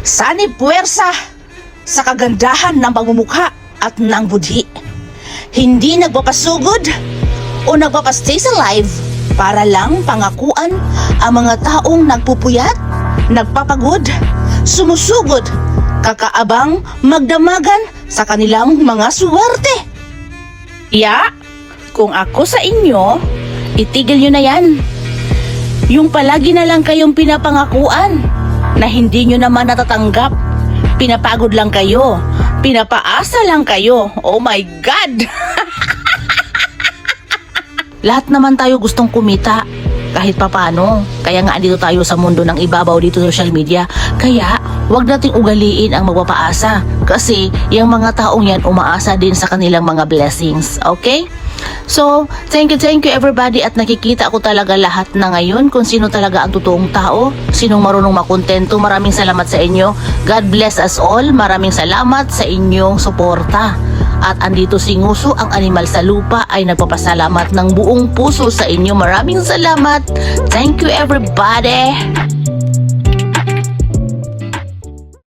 Sanib puwersa sa kagandahan ng pagmumukha at ng budhi. Hindi nagpapasugod o nagpapastay sa live para lang pangakuan ang mga taong nagpupuyat, nagpapagod, sumusugod, kakaabang magdamagan sa kanilang mga suwerte. Ya, kung ako sa inyo, itigil nyo na yan. Yung palagi na lang kayong pinapangakuan na hindi nyo naman natatanggap. Pinapagod lang kayo. Pinapaasa lang kayo. Oh my God! Lahat naman tayo gustong kumita kahit papano. Kaya nga andito tayo sa mundo ng ibabaw dito sa social media. Kaya wag nating ugaliin ang magpapaasa kasi yung mga taong yan umaasa din sa kanilang mga blessings. Okay? So, thank you, thank you everybody at nakikita ko talaga lahat na ngayon kung sino talaga ang totoong tao, sinong marunong makontento. Maraming salamat sa inyo. God bless us all. Maraming salamat sa inyong suporta. At andito si Nguso, ang animal sa lupa, ay nagpapasalamat ng buong puso sa inyo. Maraming salamat. Thank you everybody.